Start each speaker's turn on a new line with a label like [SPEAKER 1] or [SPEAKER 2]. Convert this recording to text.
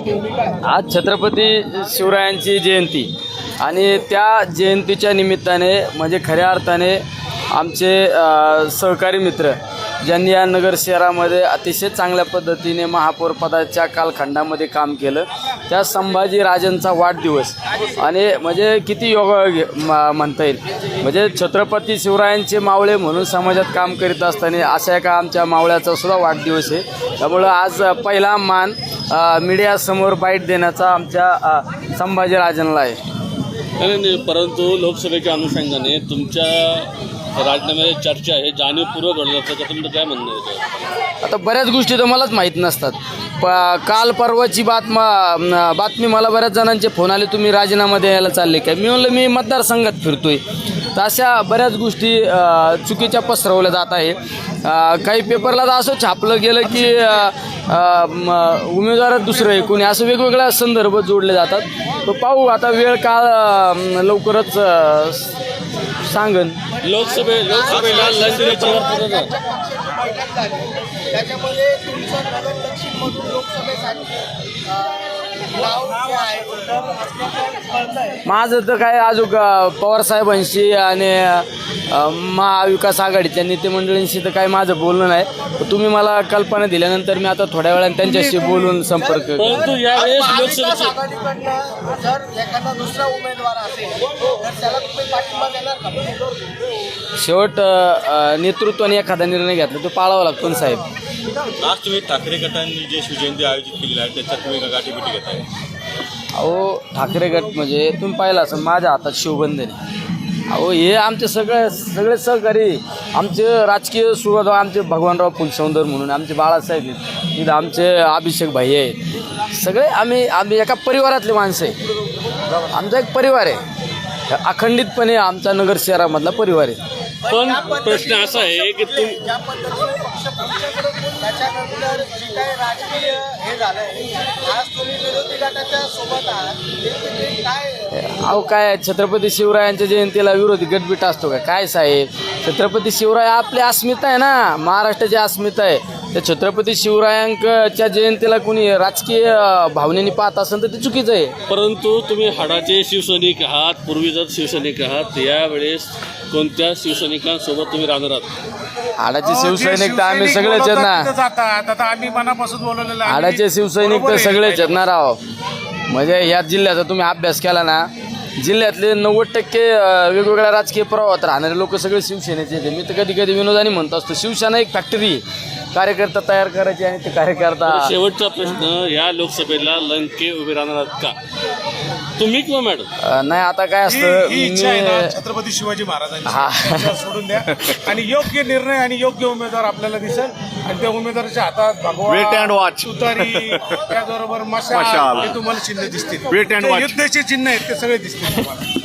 [SPEAKER 1] आज छत्रपती शिवरायांची जयंती. आणि त्या जयंतीच्या निमित्ताने म्हणजे खऱ्या अर्थाने आमचे सहकारी मित्र ज्यांनी या नगर शहरामध्ये अतिशय चांगल्या पद्धतीने महापौरपदाच्या कालखंडामध्ये काम केलं. त्या संभाजी राजांचा वाढदिवस. आणि म्हणजे किती योग म्हणता येईल. म्हणजे छत्रपती शिवरायांचे मावळे म्हणून समाजात काम करीत असताना अशा एका आमच्या मावळ्याचा सुद्धा वाढदिवस आहे. त्यामुळं आज पहिला मान मीडियासमोर बाईट देण्याचा आमच्या अ, संभाजीराजांना आहे.
[SPEAKER 2] नाही नाही परंतु लोकसभेच्या अनुषंगाने तुमच्या राजीनाम्याची चर्चा आहे जाणीवपूर्वक घडलं त्याचं तुमचं काय म्हणणं होतं
[SPEAKER 1] आता बऱ्याच गोष्टी तर मलाच माहीत नसतात. प काल परवाची बातमा बातमी मला बऱ्याच जणांचे फोन आले तुम्ही राजीनामा द्यायला चालले काय? मी म्हणलं मी मतदारसंघात फिरतोय. तर अशा बऱ्याच गोष्टी चुकीच्या पसरवल्या जात आहे. काही पेपरला तर असं छापलं गेलं की अ, उमेदवार दुसरं आहे. कोणी असं वेगवेगळ्या संदर्भ जोडले जातात. तर पाहू आता वेळ काळ लवकरच सांगन.
[SPEAKER 2] लोकसभे लोकसभेला
[SPEAKER 3] त्याच्यामध्ये तुमचं नगर दक्षिणमधून लोकसभेसाठी
[SPEAKER 1] माझं तर काय अजून अ, पवारसाहेबांशी आणि महाविकास आघाडीच्या नेते मंडळींशी तर काय माझं बोलणं नाही. तुम्ही मला कल्पना दिल्यानंतर मी आता थोड्या वेळाने त्यांच्याशी बोलून संपर्क.
[SPEAKER 2] परंतु यावेळेस
[SPEAKER 3] महाविकास
[SPEAKER 2] लोकसभेची
[SPEAKER 3] आघाडीकडनं जर एखादा दुसरा उमेदवार असेल तर त्याला तुम्ही पाठिंबा देणार का?
[SPEAKER 1] शेवट नेतृत्वाने एखादा निर्णय घेतला तो पाळावा लागतो ना साहेब.
[SPEAKER 4] आज तुम्ही ठाकरे गटांनी जे शिवजयंती आयोजित केलेली आहे त्याच्यात तुम्ही गाठीबिटी घेत.
[SPEAKER 1] अहो ठाकरे गट म्हणजे तुम्ही पाहिलं असं माझ्या हातात शिवबंधन अहो हे आमचे सगळे सगळे सहकारी आमचे राजकीय सुरुवात आमचे भगवानराव फुलसौंदर म्हणून आमचे बाळासाहेब आहेत इथं आमचे अभिषेक भाई आहेत. सगळे आम्ही आम्ही एका परिवारातले माणसं आहे आमचा एक परिवार आहे. अखंडितपणे आमचा नगर शहरामधला परिवार आहे.
[SPEAKER 2] पण प्रश्न असा आहे की तुम
[SPEAKER 3] ज्या पद्धतीने पक्ष तुमच्याकडून त्याच्यानंतर जी काही राजकीय हे झालंय आज तुम्ही विरोधी गटाच्या सोबत आहात तुम्ही काय
[SPEAKER 1] अहो काय छत्रपती शिवरायांच्या जयंतीला विरोधी गटबीट असतो का? काय साहेब? छत्रपती शिवराय आपली अस्मिता आहे ना? महाराष्ट्राची अस्मिता आहे. त्या छत्रपती शिवरायांच्या जयंतीला कोणी राजकीय भावनेने पाहत असेल तर ते चुकीचं आहे.
[SPEAKER 2] परंतु तुम्ही हाडाचे शिवसैनिक आहात पूर्वीच शिवसैनिक आहात यावेळेस कोणत्या शिवसैनिकांसोबत तुम्ही राहणार आहात?
[SPEAKER 1] हाडाचे शिवसैनिक तर आम्ही सगळेच आहेत ना
[SPEAKER 5] आता आम्ही मनापासून बोलवलेलं आहे.
[SPEAKER 1] हाडाचे शिवसैनिक तर. सगळेच आहेत. ना राव म्हणजे या जिल्ह्याचा तुम्ही अभ्यास केला ना जिल्ह्यातले नव्वद टक्के वेगवेगळ्या राजकीय प्रवाहात राहणारे लोक सगळे शिवसेनेचे येते मी तर कधी कधी विनोदाने म्हणतो असतो शिवसेना एक फॅक्टरी कार्यकर्ता तयार करायची आणि ते कार्यकर्ता
[SPEAKER 2] शेवटचा प्रश्न या लोकसभेला लंके उभे राहणार का? तुम्ही किंवा मॅडम
[SPEAKER 1] नाही आता काय असतं
[SPEAKER 5] ही इच्छा आहे ना
[SPEAKER 1] मी
[SPEAKER 5] छत्रपती शिवाजी महाराजांची
[SPEAKER 1] हा.
[SPEAKER 5] त्याच्यावर सोडून द्या आणि योग्य निर्णय आणि योग्य उमेदवार आपल्याला दिसेल आणि त्या उमेदवाराच्या हातात भगवा
[SPEAKER 4] Wait and watch.
[SPEAKER 5] तुतारी त्याचबरोबर मशाल
[SPEAKER 4] मशाल.
[SPEAKER 5] हे तुम्हाला चिन्ह दिसतील
[SPEAKER 4] Wait and
[SPEAKER 5] ते
[SPEAKER 4] watch.
[SPEAKER 5] युद्धाचे चिन्ह आहेत ते सगळे दिसतील तुम्हाला